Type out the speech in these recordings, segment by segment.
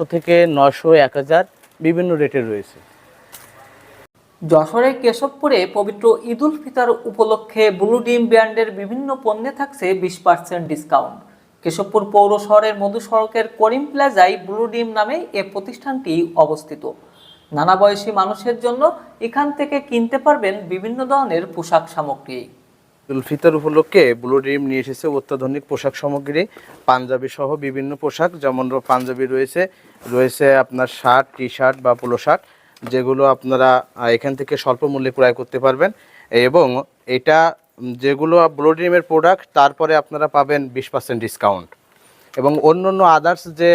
পাঁচশো থেকে নশো এক হাজার বিভিন্ন রেটে রয়েছে। যশোরের কেশবপুরে পবিত্র ঈদুল ফিতর উপলক্ষে ব্লু ডিম ব্র্যান্ডের বিভিন্ন পণ্যে থাকছে বিশ পার্সেন্ট ডিসকাউন্ট। কেশবপুর পৌর শহরের মধু সড়কের করিম প্লাজায় ব্লু ডিম নামে এ প্রতিষ্ঠানটি অবস্থিত। নানা বয়সী মানুষের জন্য এখান থেকে কিনতে পারবেন বিভিন্ন ধরনের পোশাক সামগ্রী। ঈদুল ফিতর উপলক্ষে ব্লু ড্রিম নিয়ে এসেছে অত্যাধুনিক পোশাক সামগ্রী। পাঞ্জাবি সহ বিভিন্ন পোশাক, যেমন পাঞ্জাবি রয়েছে রয়েছে আপনার শার্ট টি শার্ট বা পোলো শার্ট, যেগুলো আপনারা এখান থেকে স্বল্প মূল্যে ক্রয় করতে পারবেন। এবং এটা যেগুলো ব্লু ড্রিমের প্রোডাক্ট, তারপরে আপনারা পাবেন বিশ পার্সেন্ট ডিসকাউন্ট। এবং অন্য অন্য আদার্স যে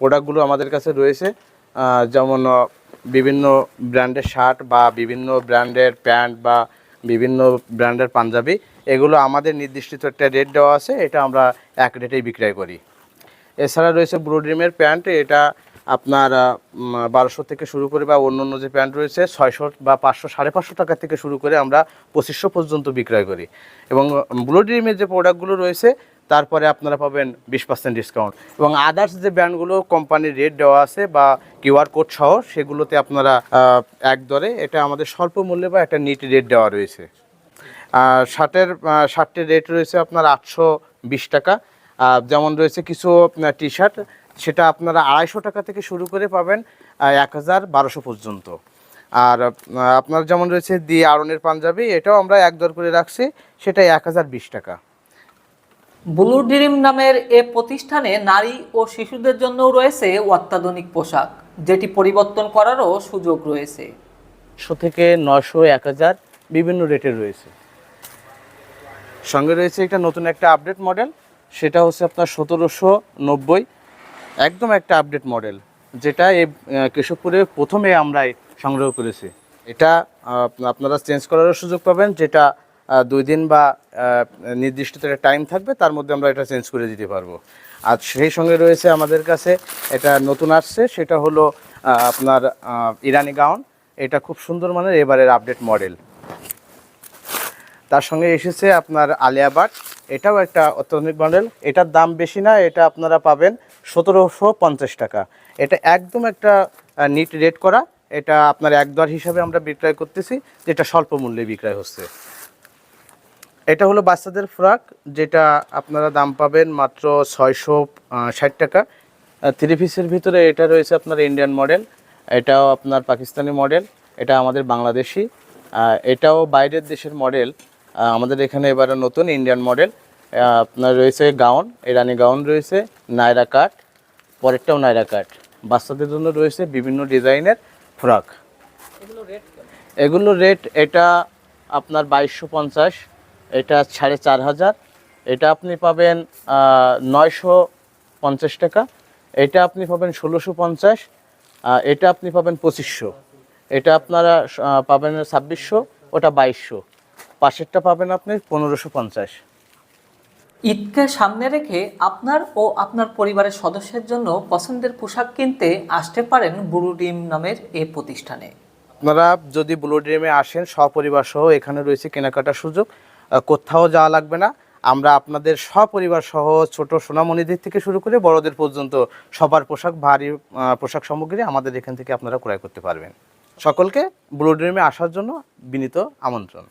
প্রোডাক্টগুলো আমাদের কাছে রয়েছে যেমন বিভিন্ন ব্র্যান্ডের শার্ট বা বিভিন্ন ব্র্যান্ডের প্যান্ট বা বিভিন্ন ব্র্যান্ডের পাঞ্জাবি, এগুলো আমাদের নির্দিষ্ট একটা রেট দেওয়া আছে, এটা আমরা এক রেটেই বিক্রয় করি। এছাড়া রয়েছে ব্লু ড্রিমের প্যান্ট, এটা আপনার বারোশো থেকে শুরু করে বা অন্য অন্য যে প্যান্ট রয়েছে, ছয়শো বা পাঁচশো, সাড়ে পাঁচশো টাকা থেকে শুরু করে আমরা পঁচিশশো পর্যন্ত বিক্রয় করি। এবং ব্লু ড্রিমের যে প্রোডাক্টগুলো রয়েছে তারপরে আপনারা পাবেন বিশ পার্সেন্ট ডিসকাউন্ট এবং আদার্স যে ব্র্যান্ডগুলো কোম্পানির রেট দেওয়া আছে বা কিউআর কোড সহ, সেগুলোতে আপনারা এক দরে এটা আমাদের স্বল্প মূল্যে বা একটা নিট রেট দেওয়া রয়েছে। শার্টের শার্টের রেট রয়েছে আপনার আটশো বিশ টাকা। যেমন রয়েছে কিছু টি শার্ট সেটা আপনারা আড়াইশো টাকা থেকে শুরু করে পাবেন এক হাজার বারোশো পর্যন্ত। আর আপনার যেমন রয়েছে দি আরনের পাঞ্জাবি, এটাও আমরা এক দর করে রাখছি সেটা এক হাজার বিশ টাকা। ব্লু ড্রিম নামের এ প্রতিষ্ঠানে নারী ও শিশুদের জন্যও রয়েছে অত্যাধুনিক পোশাক, যেটি পরিবর্তন করারও সুযোগ রয়েছে। শো থেকে নশো এক হাজার বিভিন্ন রেটের রয়েছে। সঙ্গে রয়েছে একটা নতুন একটা আপডেট মডেল সেটা হচ্ছে আপনার সতেরোশো নব্বই। একদম একটা আপডেট মডেল যেটা এই কেশবপুরে প্রথমে আমরা সংগ্রহ করেছি। এটা আপনারা চেঞ্জ করারও সুযোগ পাবেন, যেটা দুই দিন বা নির্দিষ্ট একটা টাইম থাকবে, তার মধ্যে আমরা এটা চেঞ্জ করে দিতে পারব। আর সেই সঙ্গে রয়েছে আমাদের কাছে এটা নতুন আসছে, সেটা হলো আপনার ইরানি গাউন এটা খুব সুন্দর মানের, এবারের আপডেট মডেল তার সঙ্গে এসেছে আপনার আলিয়া বাট। এটাও একটা অত্যাধুনিক মডেল এটার দাম বেশি না, এটা আপনারা পাবেন সতেরোশো পঞ্চাশ টাকা। এটা একদম একটা নিট রেট করা। এটা আপনার এক হিসাবে আমরা বিক্রয় করতেছি, যেটা স্বল্প মূল্যে বিক্রয় হচ্ছে। এটা হলো বাচ্চাদের ফ্রাক যেটা আপনারা দাম পাবেন মাত্র ছয়শো ষাট টাকা। থ্রি পিসের ভিতরে এটা রয়েছে আপনার ইন্ডিয়ান মডেল এটাও আপনার পাকিস্তানি মডেল এটা আমাদের বাংলাদেশি। এটাও বাইরের দেশের মডেল আমাদের এখানে এবারে নতুন ইন্ডিয়ান মডেল আপনার রয়েছে গাউন ইরানি গাউন রয়েছে নায়রা কাট পরেরটাও নায়রা কাট। বাচ্চাদের জন্য রয়েছে বিভিন্ন ডিজাইনের ফ্রক। এগুলো রেট এটা আপনার বাইশশো পঞ্চাশ এটা সাড়ে চার হাজার। এটা আপনি পাবেন নয়শো পঞ্চাশ টাকা। এটা আপনি পাবেন ষোলোশো পঞ্চাশ এটা আপনি পাবেন পঁচিশশো। এটা আপনারা পাবেন ছাব্বিশশো ওটা বাইশশো। পাশেরটা পাবেন আপনি পনেরোশো পঞ্চাশ। ঈদকে সামনে রেখে আপনার ও আপনার পরিবারের সদস্যের জন্য পছন্দের পোশাক কিনতে আসতে পারেন ব্লু ডিম নামের এই প্রতিষ্ঠানে। আপনারা যদি ব্লু ড্রিমে আসেন সপরিবার সহ এখানে রয়েছে কেনাকাটার সুযোগ। কোথাও যাওয়া লাগবে না। আমরা আপনাদের সপরিবার সহ ছোট সোনামণিদের থেকে শুরু করে বড়দের পর্যন্ত সবার পোশাক, ভারী পোশাক সামগ্রী আমাদের এখান থেকে আপনারা ক্রয় করতে পারবেন। সকলকে ব্লু ড্রিমে আসার জন্য বিনীত আমন্ত্রণ।